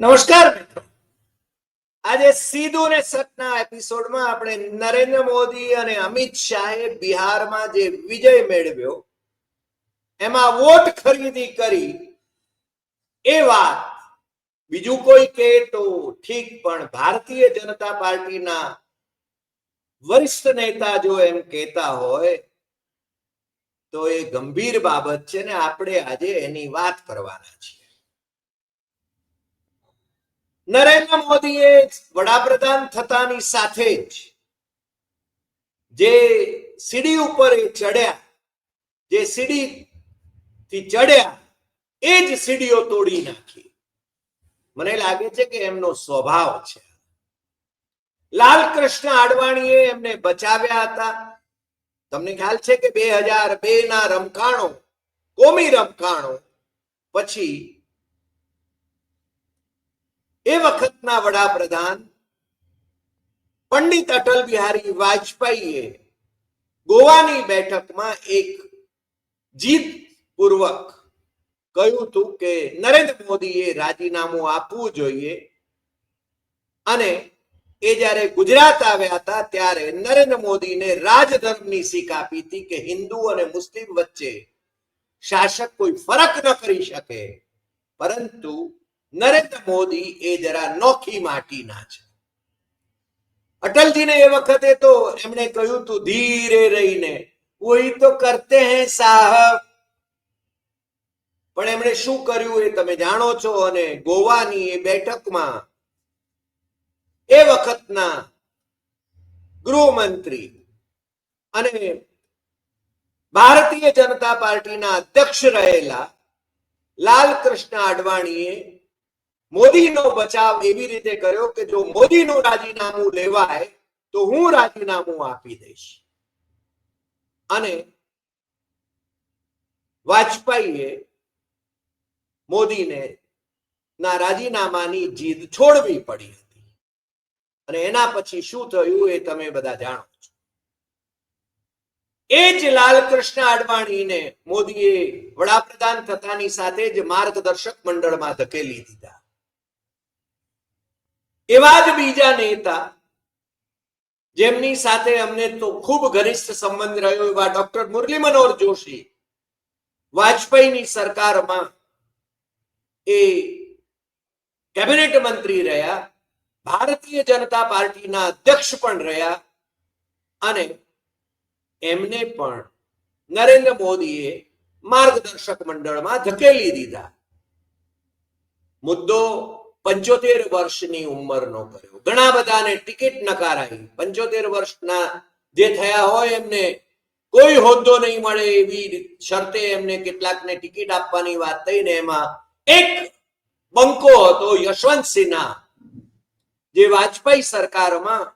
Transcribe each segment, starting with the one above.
નમસ્કાર મિત્રો. આજે સીધું ને સટના એપિસોડમાં આપણે નરેન્દ્ર મોદી અને અમિત શાહે બિહારમાં જે વિજય મેળવ્યો, એમાં વોટ ખરીદી કરી, એ વાત બીજું કોઈ કહે તો ઠીક, પણ ભારતીય જનતા પાર્ટીના વરિષ્ઠ નેતા જો એમ કહેતા હોય, તો એ ગંભીર બાબત છે ને આપણે આજે એની વાત કરવાના છીએ. નરેન્દ્ર મોદીએ વડાપ્રધાન થતાની સાથે જ જે સીડી ઉપર એ ચડ્યા, જે સીડી થી ચડ્યા, એ જ સીડીઓ તોડી નાખી. મને લાગે છે કે એમનો સ્વભાવ છે. લાલ કૃષ્ણ આડવાણીએ એમને બચાવ્યા હતા. તમને ખ્યાલ છે કે બે હજાર બે ના રમખાણો કોમી રમખાણો પછી એ વખતના વડાપ્રધાન પંડિત અટલ બિહારી વાજપેયીએ ગોવાની બેઠકમાં એક જીત પૂર્વક કહ્યું હતું કે નરેન્દ્ર મોદીએ રાજીનામું આપવું જોઈએ અને એ જ્યારે ગુજરાત આવ્યા હતા ત્યારે નરેન્દ્ર મોદીને રાજધર્મની શીખ આપી હતી કે હિન્દુ અને મુસ્લિમ વચ્ચે શાસક કોઈ ફરક ન કરી શકે. પરંતુ નરેન્દ્ર મોદી એ જરા નોખી માટીના છે. અટલજીને એ વખતે તો એમણે કહ્યું તું, ધીરે રહીને વહી તો કરતે હે સાહબ. પણ એમણે શું કર્યું એ તમે જાણો છો અને ગોવાની એ બેઠકમાં એ વખતના ગૃહમંત્રી અને ભારતીય જનતા પાર્ટીના અધ્યક્ષ રહેલા લાલ કૃષ્ણ આડવાણીએ મોદીનો બચાવ એવી રીતે કર્યો કે જો મોદીનું રાજીનામું લેવાય, તો હું રાજીનામું આપી દઈશ. અને વાજપેયીએ મોદીને ના રાજીનામાની જીદ છોડવી પડી હતી. અને એના પછી શું થયું એ તમે બધા જાણો છો. એ જ લાલકૃષ્ણ અડવાણીને મોદીએ વડાપ્રધાન થતાની સાથે જ માર્ગદર્શક મંડળમાં ધકેલી દીધા. એવા જ બીજા નેતા જેમની સાથે અમને તો ખૂબ ઘનિષ્ઠ સંબંધ રહ્યો એવા ડોક્ટર મુરલી મનોહર જોશી, વાજપેયીની સરકારમાં એ કેબિનેટ મંત્રી રહ્યા, ભારતીય જનતા પાર્ટીના અધ્યક્ષ પણ રહ્યા અને એમને પણ નરેન્દ્ર મોદીએ માર્ગદર્શક મંડળમાં ધકેલી દીધા. મુદ્દો પંચોતેર વર્ષની ઉંમરનો કર્યો. ઘણા બધાને ટિકિટ નકારાઈ પંચોતેર વર્ષના જે થયા હોય એમને કોઈ હોદ્દો નહીં મળે એવી શરતે એમને કેટલાકને ટિકિટ આપવાની વાત થઈને એમાં એક બંકો હતો યશવંત સિન્હા, જે વાજપેયી સરકારમાં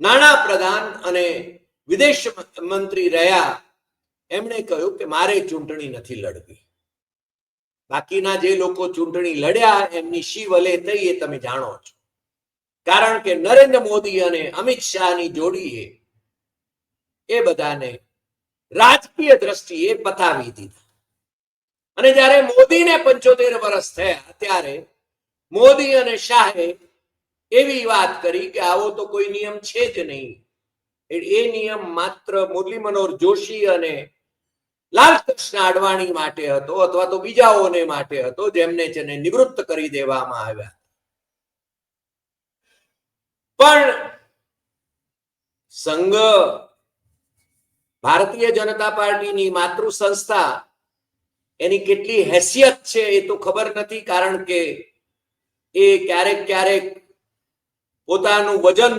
નાણા પ્રધાન અને વિદેશ મંત્રી રહ્યા. એમણે કહ્યું કે મારે ચૂંટણી નથી લડવી. બાકીના જે લોકો ચૂંટણી લડ્યા, એમની શી વલે થઈ એ તમે જાણો છો. કારણ કે નરેન્દ્ર મોદી અને અમિત શાહની જોડીએ એ બધાને રાજકીય દ્રષ્ટિએ પતાવી દીધા. અને જ્યારે મોદીને પંચોતેર વર્ષ થયા, ત્યારે મોદી અને શાહે એવી વાત કરી કે આવો તો કોઈ નિયમ છે જ નહીં. એ નિયમ માત્ર મુરલી મનોહર જોશી અને લાલકૃષ્ણ અડવાણી માટે હતો અથવા તો બીજાઓને માટે હતો, જેમને છે નિવૃત્ત કરી દેવામાં આવ્યા પણ સંઘ ભારતીય જનતા પાર્ટીની માતૃ સંસ્થા એની કેટલી હેસિયત છે એ તો ખબર નથી, કારણ કે એ ક્યારેક ક્યારેક પોતાનું વજન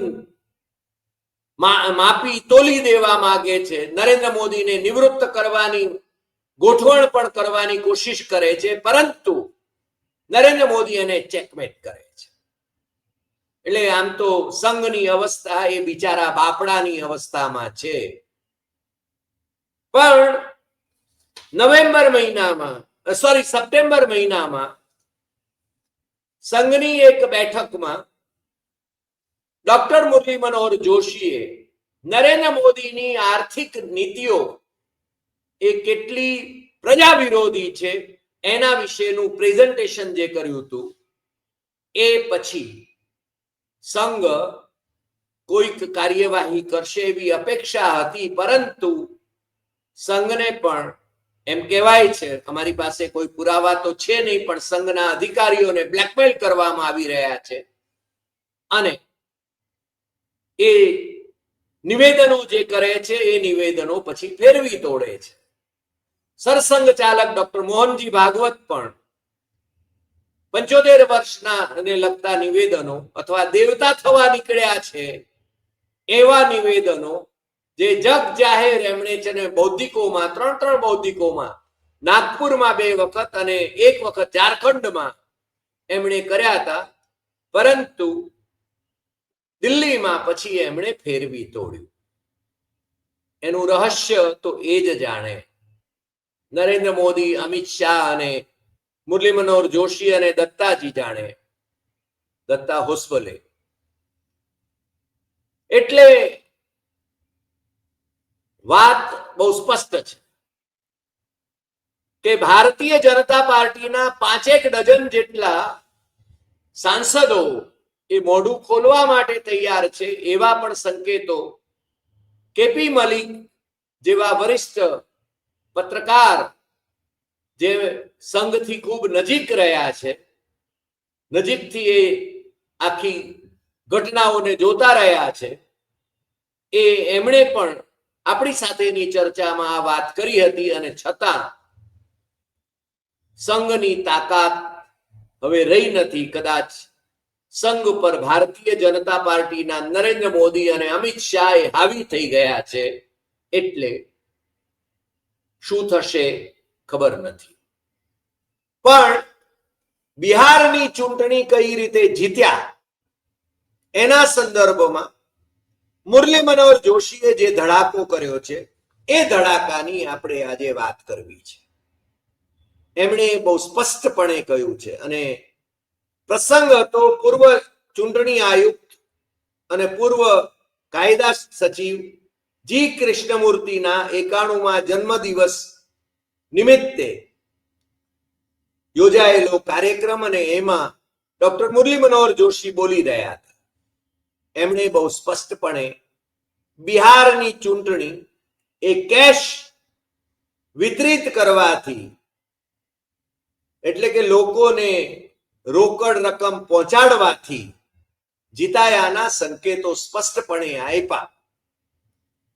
માપી તોલી દેવા માંગે છે. નરેન્દ્ર મોદીને નિવૃત્ત કરવાની ગોઠવણ પણ કરવાની કોશિશ કરે છે, પરંતુ નરેન્દ્ર મોદી એને ચેકમેટ કરે છે. એટલે આમ તો સંઘની અવસ્થા એ બિચારા બાપડાની અવસ્થામાં છે. પણ નવેમ્બર મહિનામાં સોરી સપ્ટેમ્બર મહિનામાં સંઘની એક બેઠકમાં ડોક્ટર મુરલી મનોહર જોશીએ નરેન્દ્ર મોદીની આર્થિક નીતિઓ એ કેટલી પ્રજા વિરોધી છે એના વિશેનું પ્રેઝન્ટેશન જે કર્યું હતું, એ પછી સંઘ કોઈક કાર્યવાહી કરશે એવી અપેક્ષા હતી, પરંતુ સંઘને પણ એમ કહેવાય છે અમારી પાસે કોઈ પુરાવા તો છે નહીં, પણ સંઘના અધિકારીઓને બ્લેકમેલ કરવામાં આવી રહ્યા છે. અને એ નિવેદનો જે કરે છે, એ નિવેદનો પછી ફેરવી તોડે છે. સરસંઘ ચાલક ડોક્ટર મોહનજી ભાગવત પણ પંચોતેર વર્ષના ને લગતા નિવેદનો અથવા દેવતા થવા નીકળ્યા છે, એવા નિવેદનો જે જગ જાહેર એમણે છે ને બૌદ્ધિકોમાં, ત્રણ ત્રણ બૌદ્ધિકોમાં, નાગપુરમાં બે વખત અને એક વખત ઝારખંડમાં એમણે કર્યા હતા. પરંતુ દિલ્હીમાં પછી એમણે ફેરવી તોડ્યું. એનું રહસ્ય તો એ જ જાણે. નરેન્દ્ર મોદી, અમિત શાહ અને મુરલી મનોહર જોશી અને દત્તાજી જાણે. દત્તા હોસ્વલે એટલે વાત બહુ સ્પષ્ટ છે કે ભારતીય જનતા પાર્ટીના પાંચેક ડઝન જેટલા સાંસદો એ મોઢું ખોલવા માટે તૈયાર છે એવા પણ સંકેતો કેપી મલિક જેવા વરિષ્ઠ પત્રકાર જે સંઘથી ખૂબ નજીક રહ્યા છે. નજીકથી એ આખી ઘટનાઓને જોતા રહ્યા છે. એ એમણે પણ આપણી સાથેની ચર્ચામાં આ વાત કરી હતી અને છતાં સંઘની તાકાત હવે રહી નથી. કદાચ સંઘ ઉપર ભારતીય જનતા પાર્ટીના નરેન્દ્ર મોદી અને અમિત શાહ હાવી થઈ ગયા છે એટલે શું થશે ખબર નથી. પણ બિહારની ચૂંટણી કઈ રીતે જીત્યા એના સંદર્ભમાં મુરલી મનોહર જોશીએ જે ધડાકો કર્યો છે, એ ધડાકાની આપણે આજે વાત કરવી છે. એમણે બહુ સ્પષ્ટપણે કહ્યું છે અને પ્રસંગ હતો, પૂર્વ ચૂંટણી આયુક્ત અને પૂર્વ કાયદા સચિવ જી કૃષ્ણમૂર્તિના એકાણુમાં જન્મદિવસ નિમિત્તે યોજાયેલો કાર્યક્રમ અને એમાં ડોક્ટર મુરલી મનોહર જોશી બોલી રહ્યા હતા. એમણે બહુ સ્પષ્ટપણે બિહારની ચૂંટણી એ કેશ વિતરિત કરવાથી, એટલે કે લોકોને રોકડ રકમ પહોંચાડવાથી જીતાયાના સંકેતો સ્પષ્ટપણે આપ્યા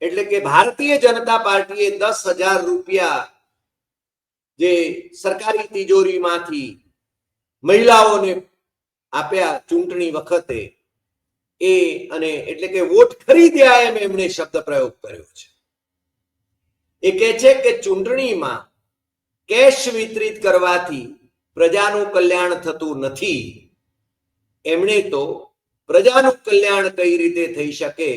એટલે કે ભારતીય જનતા પાર્ટીએ દસ હજાર રૂપિયા જે સરકારી તિજોરીમાંથી મહિલાઓને આપ્યા ચૂંટણી વખતે એ અને એટલે કે વોટ ખરીદ્યા એમ એમણે શબ્દ પ્રયોગ કર્યો છે. એ કહે છે કે ચૂંટણીમાં કેશ વિતરિત કરવાથી પ્રજાનું કલ્યાણ થતું નથી. એમણે તો પ્રજાનું કલ્યાણ કઈ રીતે થઈ શકે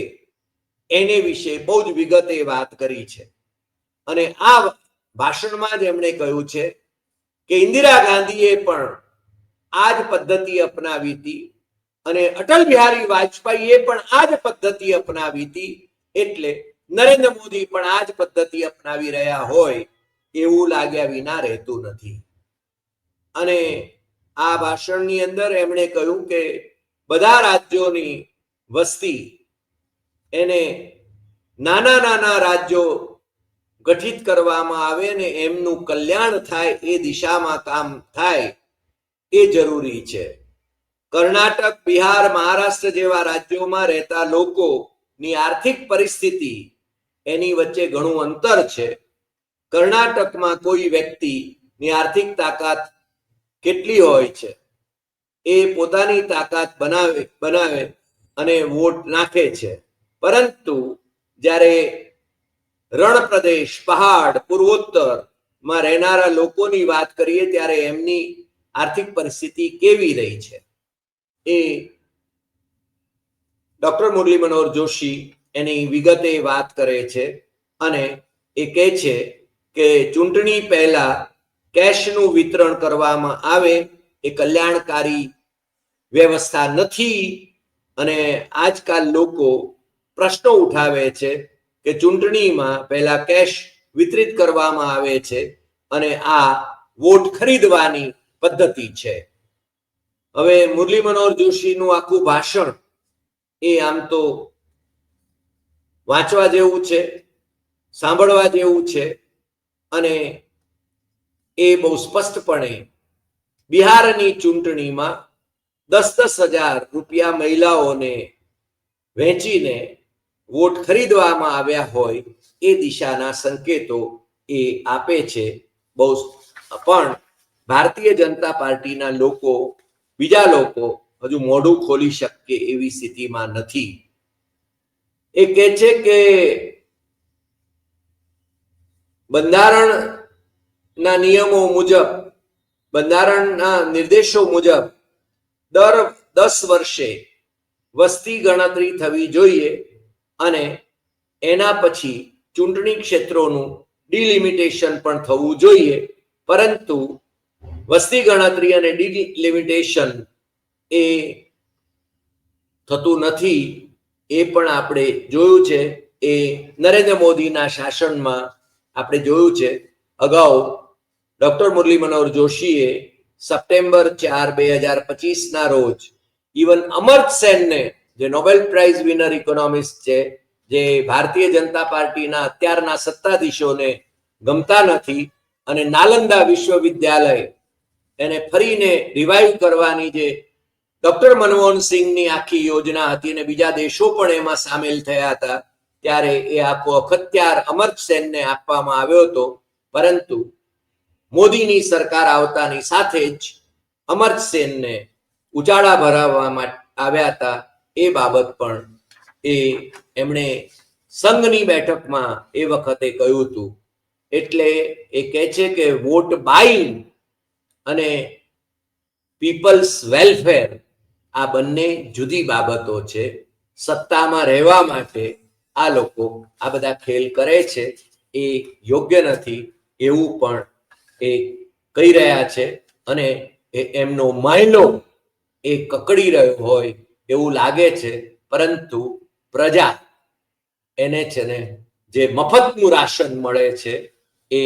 એને વિશે બહુ જ વિગતે વાત કરી છે. અને આ ભાષણમાં જ એમણે કહ્યું છે કે ઇન્દિરા ગાંધીએ પણ આ જ પદ્ધતિ અપનાવી હતી અને અટલ બિહારી વાજપેયીએ પણ આ જ પદ્ધતિ અપનાવી હતી એટલે નરેન્દ્ર મોદી પણ આ જ પદ્ધતિ અપનાવી રહ્યા હોય એવું લાગ્યા વિના રહેતું નથી. અને આ ભાષણની અંદર એમણે કહ્યું કે બધા રાજ્યોની વસ્તી એને નાના નાના રાજ્યો ગઠિત કરવામાં આવે ને એમનું કલ્યાણ થાય એ દિશામાં કામ થાય એ જરૂરી છે. કર્ણાટક, બિહાર, મહારાષ્ટ્ર જેવા રાજ્યોમાં રહેતા લોકોની આર્થિક પરિસ્થિતિ એની વચ્ચે ઘણું અંતર છે. કર્ણાટકમાં કોઈ વ્યક્તિની આર્થિક તાકાત કેટલી હોય છે? એ પોતાની તાકાત બનાવે બનાવે અને વોટ નાખે છે. પરંતુ જ્યારે રણ પ્રદેશ પહાડ, પૂર્વોત્તરમાં રહેનારા લોકોની વાત કરીએ ત્યારે એમની આર્થિક પરિસ્થિતિ કેવી રહી છે? એ ડોક્ટર મુરલી મનોહર જોશી એની વિગતે વાત કરે છે અને એ કહે છે કે ચૂંટણી પહેલા કેશનું વિતરણ કરવામાં આવે એ કલ્યાણકારી વ્યવસ્થા નથી અને આજકાલ લોકો પ્રશ્નો ઉઠાવે છે કે ચૂંટણીમાં પહેલા કેશ વિતરિત કરવામાં આવે છે અને આ વોટ ખરીદવાની પદ્ધતિ છે. હવે મુરલી મનોહર જોશીનું આખું ભાષણ એ આમ તો વાંચવા જેવું છે, સાંભળવા જેવું છે અને એ બહુ સ્પષ્ટપણે બિહારની ચૂંટણીમાં દસ દસ હજાર રૂપિયા મહિલાઓને વહેંચીને વોટ ખરીદવામાં આવ્યા હોય એ દિશાના સંકેતો એ આપે છે. બહુ પણ ભારતીય જનતા પાર્ટીના લોકો, બીજા લોકો હજુ મોઢું ખોલી શકે એવી સ્થિતિમાં નથી. એ કહે છે કે બંધારણના નિયમો મુજબ, બંધારણના નિર્દેશો મુજબ દર દસ વર્ષે વસ્તી ગણતરી થવી જોઈએ અને એના પછી ચૂંટણી ક્ષેત્રોનું ડિલિમિટેશન પણ થવું જોઈએ. પરંતુ વસ્તી ગણતરી અને ડિલિમિટેશન એ થતું નથી, એ પણ આપણે જોયું છે. એ નરેન્દ્ર મોદીના શાસનમાં આપણે જોયું છે. અગાઉ ડોક્ટર મુરલી મનોહર જોશીએ સપ્ટેમ્બર ચાર બે હજાર પચીસના રોજ ઇવન અમર્ત સેનને જે નોબેલ પ્રાઇઝ વિનર ઇકોનોમિસ્ટ છે, જે ભારતીય જનતા પાર્ટીના અત્યારના સત્તાધીશોને ગમતા નથી અને નાલંદા વિશ્વવિદ્યાલય એને ફરીને રિવાઇવ કરવાની જે ડોક્ટર મનમોહન સિંહની આખી યોજના હતી અને બીજા દેશો પણ એમાં સામેલ થયા હતા, ત્યારે એ આખો અખત્યાર અમર્ત સેનને આપવામાં આવ્યો હતો. પરંતુ મોદીની સરકાર આવતાની સાથે જ અમર્ત સેનને ઉજાળા ભરાવવામાં આવ્યા હતા. એ બાબત પણ એ એમણે સંઘની બેઠકમાં એ વખતે કહ્યું હતું. એટલે એ કહે છે કે વોટ બાઇન અને પીપલ્સ વેલફેર આ બંને જુદી બાબતો છે. સત્તામાં રહેવા માટે આ લોકો આ બધા ખેલ કરે છે. એ યોગ્ય નથી એવું પણ એ કહી રહ્યા છે અને એમનો માયલો એ કકડી રહ્યો હોય એવું લાગે છે, પરંતુ પ્રજા એને છે ને જે મફતનું રાશન મળે છે, એ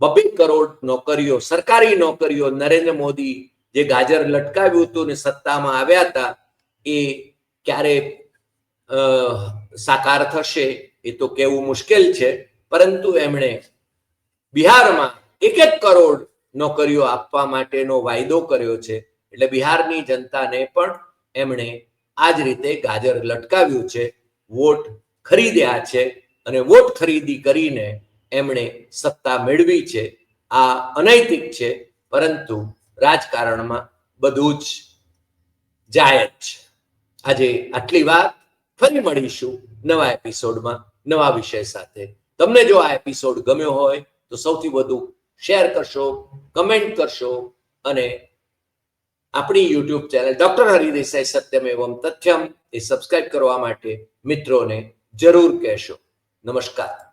બબે કરોડ નોકરીઓ, સરકારી નોકરીઓ નરેન્દ્ર મોદી જે ગાજર લટકાવ્યું હતું ને સત્તામાં આવ્યા હતા, એ ક્યારે સાકાર થશે એ તો કેવું મુશ્કેલ છે, પરંતુ એમણે બિહારમાં એક એક કરોડ નોકરીઓ આપવા માટેનો વાયદો કર્યો છે. એટલે બિહારની જનતાને પણ એમણે આ જ રીતે ગાજર લટકાવ્યું છે. વોટ ખરીદ્યા છે અને વોટ ખરીદી કરીને એમણે સત્તા મેળવી છે. આ અનૈતિક છે, પરંતુ રાજકારણમાં બધું જ જાય જ આજે આટલી વાત. ફરી મળીશું નવા એપિસોડમાં નવા વિષય સાથે. તમને જો આ એપિસોડ ગમ્યો હોય તો સૌથી વધુ શેર કરશો, કમેન્ટ કરશો અને આપણી યુટ્યુબ ચેનલ ડોક્ટર હરિદેસાઈ સત્યમ એવમ તથ્યમ એ સબસ્ક્રાઇબ કરવા માટે મિત્રોને જરૂર કહેશો. નમસ્કાર.